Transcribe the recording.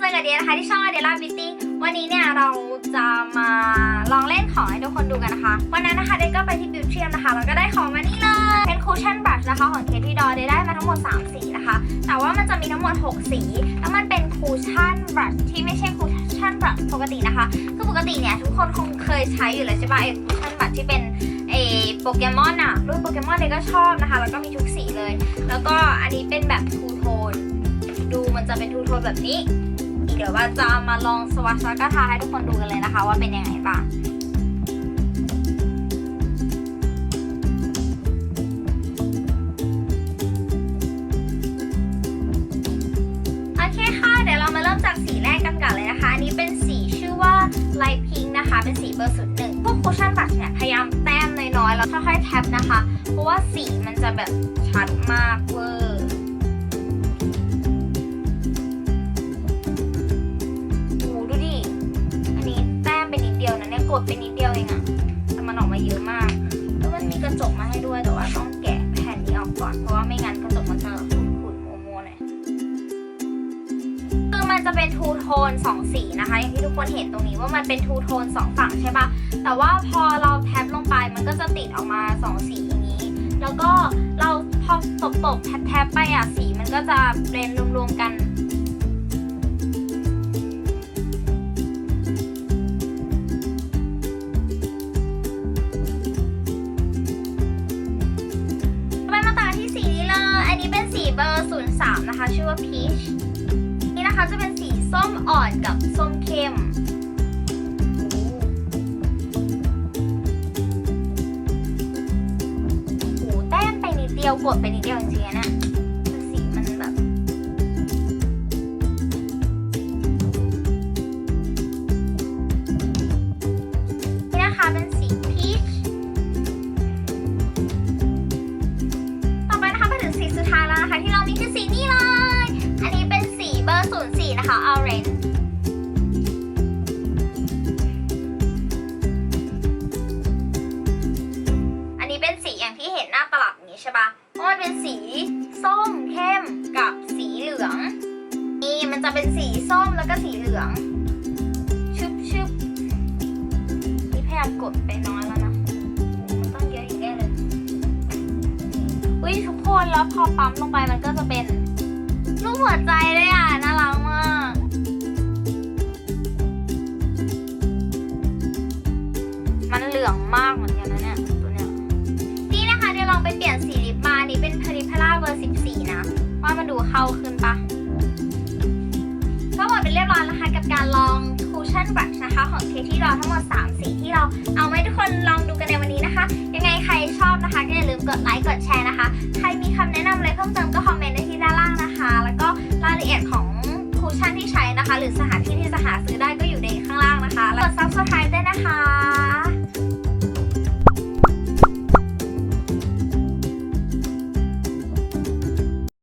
เจอกับเดียนะคะที่ช่องเดล่าบิวตี้วันนี้เนี่ยเราจะมาลองเล่นของให้ทุกคนดูกันนะคะ วันนั้นนะคะเดยก็ไปที่บิวเทียมนะคะแล้วก็ได้ของมานี่เลยเป็นคูชั่นบรัชนะคะของเคที่ดอเดยได้มาทั้งหมด 3 สีนะคะ แต่ว่ามันจะมีทั้งหมด 6 สี แล้วมันเป็นคูชั่นบรัชที่ไม่ใช่คูชั่นบรัชปกตินะคะ คือปกติเนี่ยทุกคนคงเคยใช้อยู่แล้วใช่ปะไอ้คูชั่นบรัชที่เป็นไอ้โปเกมอนอะรุ่นโปเกมอนเดยก็ชอบนะคะ แล้วก็มีทุกสีเลย แล้วก็อันนี้เป็นแบบทูโทนดูมันจะเป็นทูโทนแบบนี้ เดี๋ยวว่าจะมาลองสวัสดิ์กทาให้ทุกคนดูกันเลยนะคะ ว่าเป็นยังไงบ้างโอเคค่ะ เดี๋ยวเรามาเริ่มจากสีแรกกันก่อนเลยนะคะ อันนี้เป็นสีชื่อว่า Light Pink นะคะ เป็นสีเบอร์ศูนย์หนึ่งพวกคุชชั่นบัตเนี่ยพยายามแต้มน้อยๆแล้วค่อยๆแท็บนะคะ เพราะว่าสีมันจะแบบชัดมาก มาเยอะมากแล้วมันมีกระจกมาให้ด้วยแต่ว่าต้องแกะแผ่นนี้ออกก่อนเพราะว่าไม่งั้นกระจกมันจะขุ่นๆมัวๆหน่อยคือมันจะเป็นทูโทนสองสีนะคะอย่างที่ทุกคนเห็นตรงนี้ว่ามันเป็นทูโทนสองฝั่งใช่ปะแต่ว่าพอเราแท็บลงไปมันก็จะติดออกมาสองสีอย่างนี้ แล้วก็เราพอตบๆแท็บๆไปอะสีมันก็จะเบลนรวมๆกัน นะคะ ชื่อว่า Peach นี่นะคะจะเป็นสีส้มอ่อนกับส้มเข้ม โอ้โหแต้มไปนิดเดียวกดไปนิดเดียวจริงๆนะ 004 นะคะ orange อันนี้เป็นสีอย่างที่เห็นหน้าตลับนี้ใช่ปะะมันเป็นสีส้มเข้มกับสีเหลือง นี่มันจะเป็นสีส้มแล้วก็สีเหลืองชุบชุบนี่พยายามกดไปน้อยแล้วนะมันต้องเยอะอีกแน่เลยทุกคนแล้วพอปั๊มลงไปมันก็จะเป็น รูปหัวใจเลยอะน่ารักมากมันเหลืองมากเหมือนกันนะเนี่ยตัวเนี้ยนี่นะคะเดี๋ยวลองไปเปลี่ยนสีลิปมาอันนี้เป็นพาริพาราเบอร์14 นะ ว่ามันดูเข้าขึ้นปะก็หมดไปเรียบร้อยแล้วนะคะกับการลอง Cushion Brush นะคะ ของเคที่เราทั้งหมด 3 สีที่เราเอาไว้ทุกคนลองดูกันในวันนี้นะคะ ยังไงใครชอบนะคะก็อย่าลืมกดไลค์กดแชร์ คูชั่นที่ใช้นะคะ หรือสถานที่ที่จะหาซื้อได้ก็อยู่ในข้างล่างนะคะ แล้วกด subscribe ด้วยนะคะ